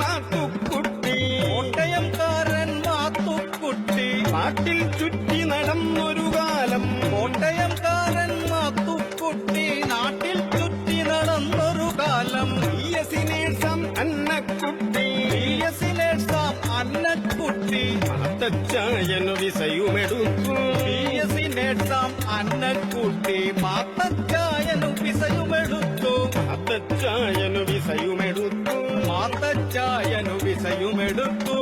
മാത്തുക്കുട്ടി. കോട്ടയംകാരൻ മാത്തുക്കുട്ടി. കാട്ടിൽ ചുറ്റി നടന്നൊരു കാലം. കോട്ടയംകാരൻ മാത്തുക്കുട്ടി. നാട്ടിൽ ചുറ്റി നടന്നൊരു കാലം. ഇ എസ് നേഴ്സാം അന്നക്കുട്ടി. ഇ എസ് നേഴ്സാം അന്നക്കുട്ടി. മാത്തച്ചായനു വിസയുമെടുത്തു. ഇ അന്നക്കുട്ടി. മാത്തച്ചായനു വിസയുമെടുത്തു. മാത്തച്ചായനു വിസയുമെടുത്തു. ఛాయను విసయుమెడుతూ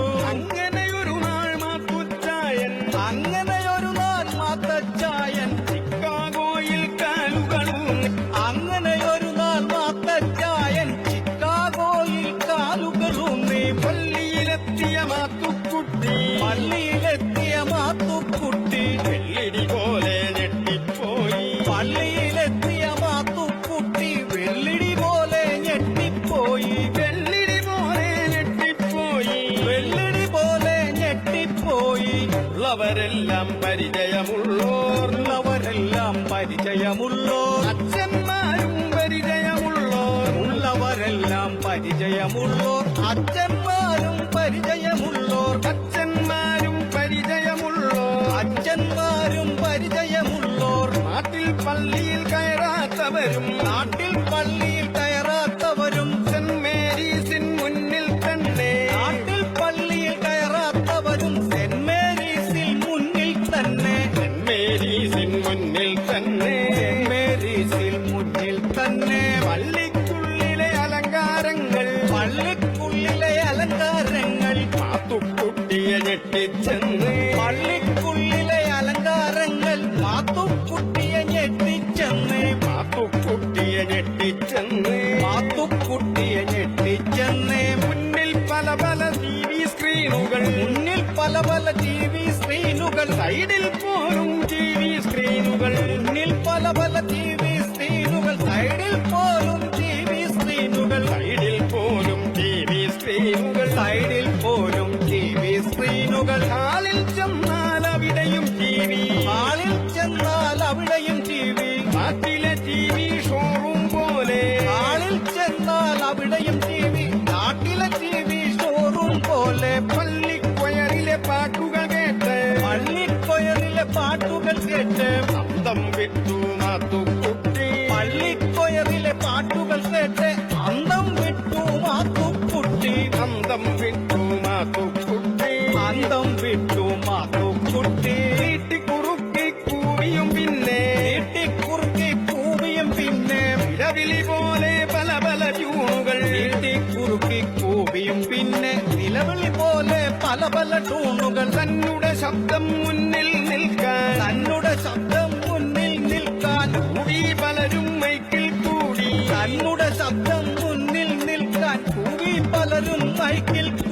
సైడ్ I cycle.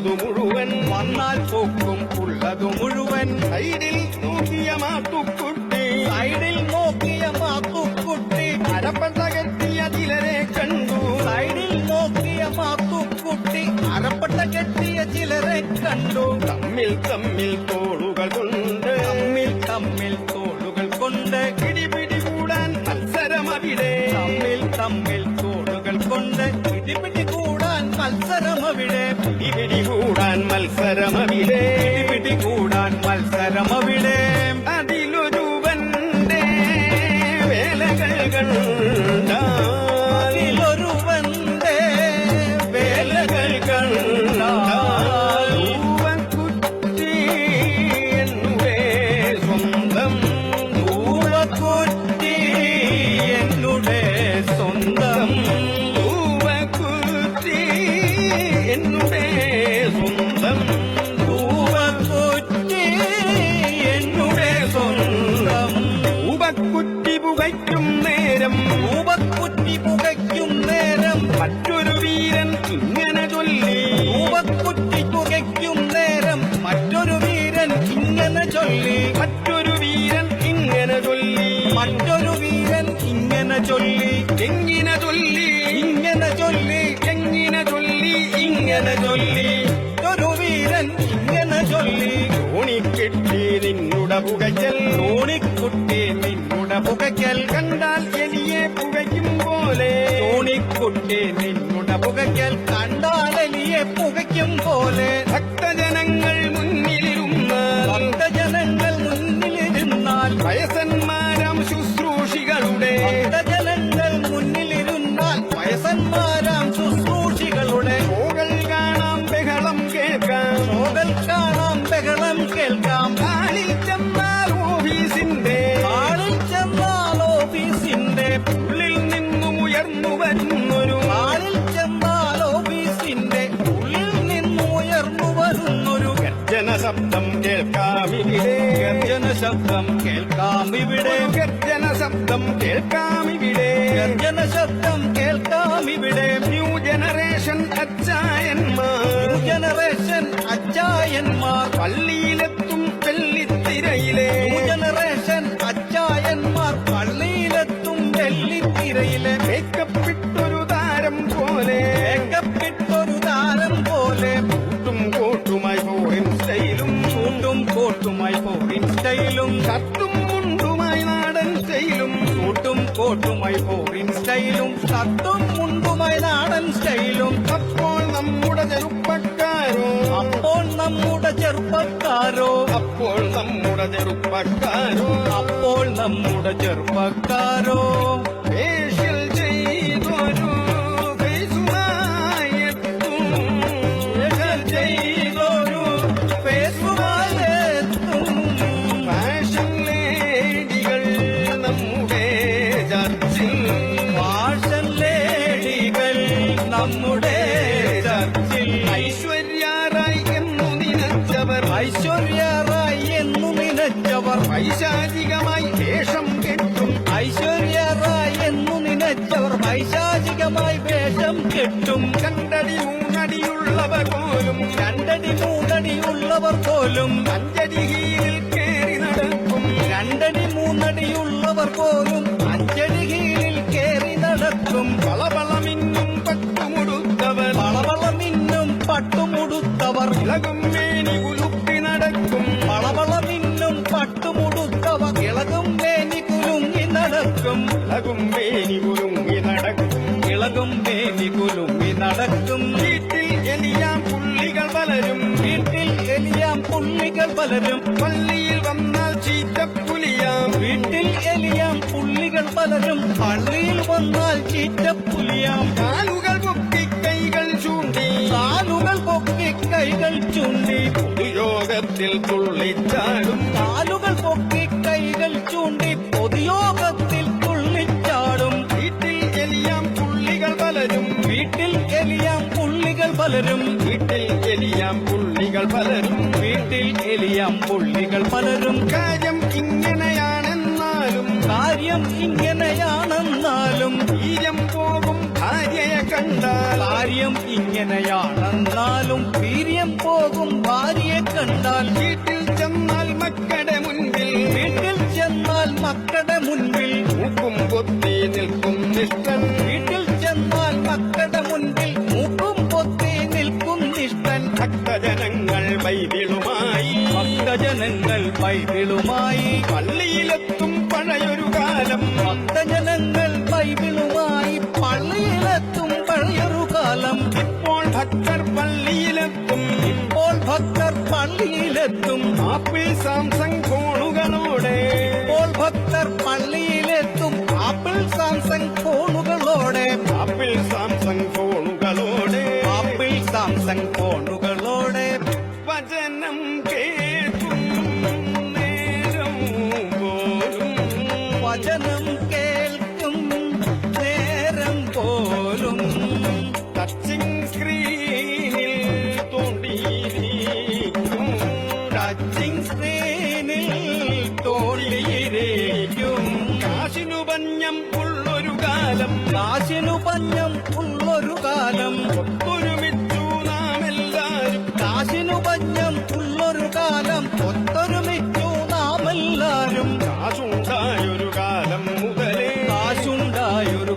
ഉള്ളതു മുഴുവൻ വന്നാൽ പോക്കും ഉള്ളതു മുഴുവൻ സൈഡിൽ നോക്കിയ മാത്തുക്കുട്ടി സൈഡിൽ നോക്കിയ മാത്തുക്കുട്ടി അരപ്പൻ തകർത്തിയ ചിലരെ കണ്ടു. സൈഡിൽ നോക്കിയ മാത്തുക്കുട്ടി അരപ്പട്ട കെട്ടിയ ചിലരെ കണ്ടു. തമ്മിൽ തമ്മിൽ തോളുകൾ കൊണ്ട് തമ്മിൽ തമ്മിൽ തോളുകൾ കൊണ്ട് കിടിപിടി കൂടാൻ മത്സരം അവിടെ തമ്മിൽ തമ്മിൽ തോളുകൾ കൊണ്ട് മത്സരമവിടെ. പിടികൂടാൻ മത്സരമവിടെ. പിടികൂടാൻ മത്സരമവിടെ. പുകയ്ക്കൽ കണ്ടാൽ എലിയെ പുകയ്ക്കും പോലെ. തോണിക്കുട്ടി നിന്നുട പുകയ്ക്കൽ കണ്ടാലലിയെ പുകയ്ക്കും പോലെ. ഭക്തജനങ്ങൾ മുന്നിലിരുന്നാൽ ഭക്തജനങ്ങൾ മുന്നിലിരുന്നാൽ വയസ്സന്മാരാം ശുശ്രൂഷികളുടെ ഭക്തജനങ്ങൾ മുന്നിലിരുന്നാൽ വയസ്സന്മാരാം ശുശ്രൂഷികളുടെ ഷോകൾ കാണാം ബഹളം കേൾക്കാം ഷോകൾ കാണാം ശബ്ദം കേൾക്കാം ഇവിടെ. ഗർജന ശബ്ദം കേൾക്കാം ഇവിടെ. ന്യൂ ജനറേഷൻ അച്ചായന്മാർ ന്യൂ ജനറേഷൻ അച്ചായന്മാർ പള്ളിയിലെത്തും വെള്ളിത്തിരയിലെ. ന്യൂ ജനറേഷൻ അച്ചായന്മാർ പള്ളിയിലെത്തും വെള്ളിത്തിരയിലെ. മേക്കപ്പ് ഇട്ടൊരു താരം പോലെ. മേക്കപ്പിട്ടൊരു താരം പോലെ. കൂട്ടും കോട്ടുമായി ഫോറിൻ സ്റ്റൈലും ചൂണ്ടും കോട്ടുമായി പോയിൻ സ്റ്റൈലും നാടൻ സ്റ്റൈലും ചൂട്ടും കോട്ടുമായി പോറിൻ സ്റ്റൈലും തത്തും മുണ്ടുമായി നാടൻ സ്റ്റൈലും. അപ്പോൾ നമ്മുടെ ചെറുപ്പക്കാരോ? അപ്പോൾ നമ്മുടെ ചെറുപ്പക്കാരോ? അപ്പോൾ നമ്മുടെ ചെറുപ്പക്കാരോ? അപ്പോൾ നമ്മുടെ ചെറുപ്പക്കാരോ? വേഷം രണ്ടടി കണ്ടടി മൂന്നടിയുള്ളവർ പോലും രണ്ടടി മൂന്നടിയുള്ളവർ പോലും അഞ്ചടി കീഴിൽ കേറി നടക്കും. രണ്ടടി മൂന്നടിയുള്ളവർ പോലും അഞ്ചടി കീഴിൽ കേറി നടക്കും. വളവളമിന്നും പട്ടുമുടുത്തവർ വളവളമിന്നും പട്ടുമുടുത്തവർ ഇളകും മേനി ഉലുപ്പി നടക്കും. പലരും പള്ളിയിൽ വന്നാൽ ചീറ്റപ്പുലിയാം വീട്ടിൽ എലിയാം പുള്ളികൾ പലരും പള്ളിയിൽ വന്നാൽ ചീറ്റപ്പുലിയാം കാലുകൾ പൊക്കി കൈകൾ ചൂണ്ടി കാലുകൾ പൊക്കി കൈകൾ ചൂണ്ടി. പൊതുയോഗത്തിൽ തുള്ളിച്ചാടും. കാലുകൾ പൊക്കി കൈകൾ ചൂണ്ടി പൊതുയോഗത്തിൽ തുള്ളിച്ചാടും. വീട്ടിൽ എലിയാം പുള്ളികൾ പലരും. വീട്ടിൽ എലിയാം പുള്ളികൾ പലരും. വീട്ടിൽ എലിയാം പുള്ളികൾ പലരും. വീട്ടിൽ എലിയാം പുള്ളികൾ പലരും. കാര്യം ഇങ്ങനെയാണെന്നാലും കാര്യം ഇങ്ങനെയാണെന്നാലും വീര്യം പോകും ഭാര്യയെ കണ്ടാൽ. കാര്യം ഇങ്ങനെയാണെന്നാലും വീര്യം പോകും ഭാര്യയെ കണ്ടാൽ. വീട്ടിൽ ചെന്നാൽ മക്കളുടെ മുൻപിൽ. വീട്ടിൽ ചെന്നാൽ മക്കളുടെ മുൻപിൽ. മൂക്കും കൊത്തി നിൽക്കും നിഷ്ഠൻ. பள்ளி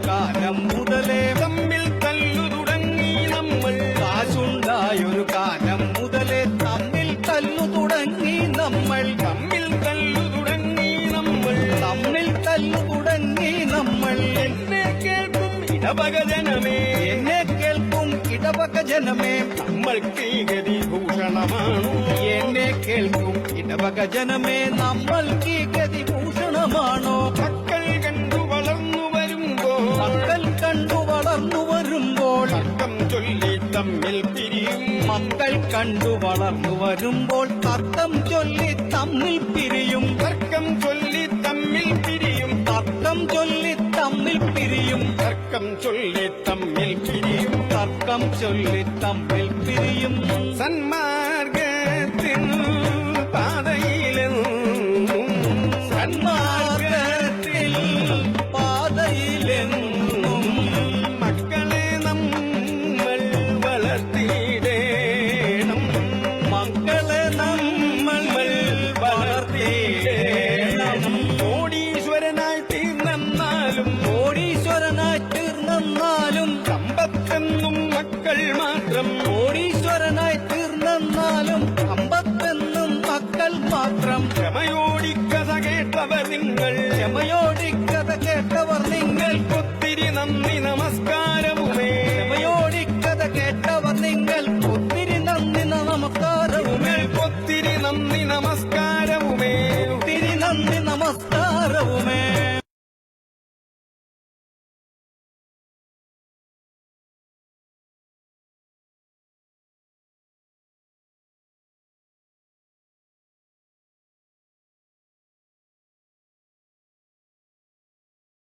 കാലം മുതലേ തമ്മിൽ തല്ലു തുടങ്ങി നമ്മൾ. കാശുണ്ടായൊരു കാലം മുതലേ തമ്മിൽ തല്ലു തുടങ്ങി നമ്മൾ. തമ്മിൽ തല്ലു തുടങ്ങി നമ്മൾ. തമ്മിൽ തല്ലു തുടങ്ങി നമ്മൾ. എന്നെ കേൾക്കും ഇടവകജനമേ എന്നെ കേൾക്കും ഇടവക ജനമേ നമ്മൾക്ക് ഗതി ഭൂഷണമാണോ? എന്നെ കേൾക്കും ഇടവക ജനമേ നമ്മൾക്ക് ഗതി ഭൂഷണമാണോ? തമ്മിൽ പിരിയും. മക്കൾ കണ്ടു വളർന്നു വരുമ്പോൾ തത്തം ചൊല്ലി തമ്മിൽ പിരിയും. തർക്കം ചൊല്ലി തമ്മിൽ പിരിയും. തർക്കം ചൊല്ലി തമ്മിൽ പിരിയും. തർക്കം ചൊല്ലി തമ്മിൽ പിരിയും. തർക്കം ചൊല്ലി തമ്മിൽ പിരിയും. സന്മാർഗത്തിൽ പാതയിലെന്നും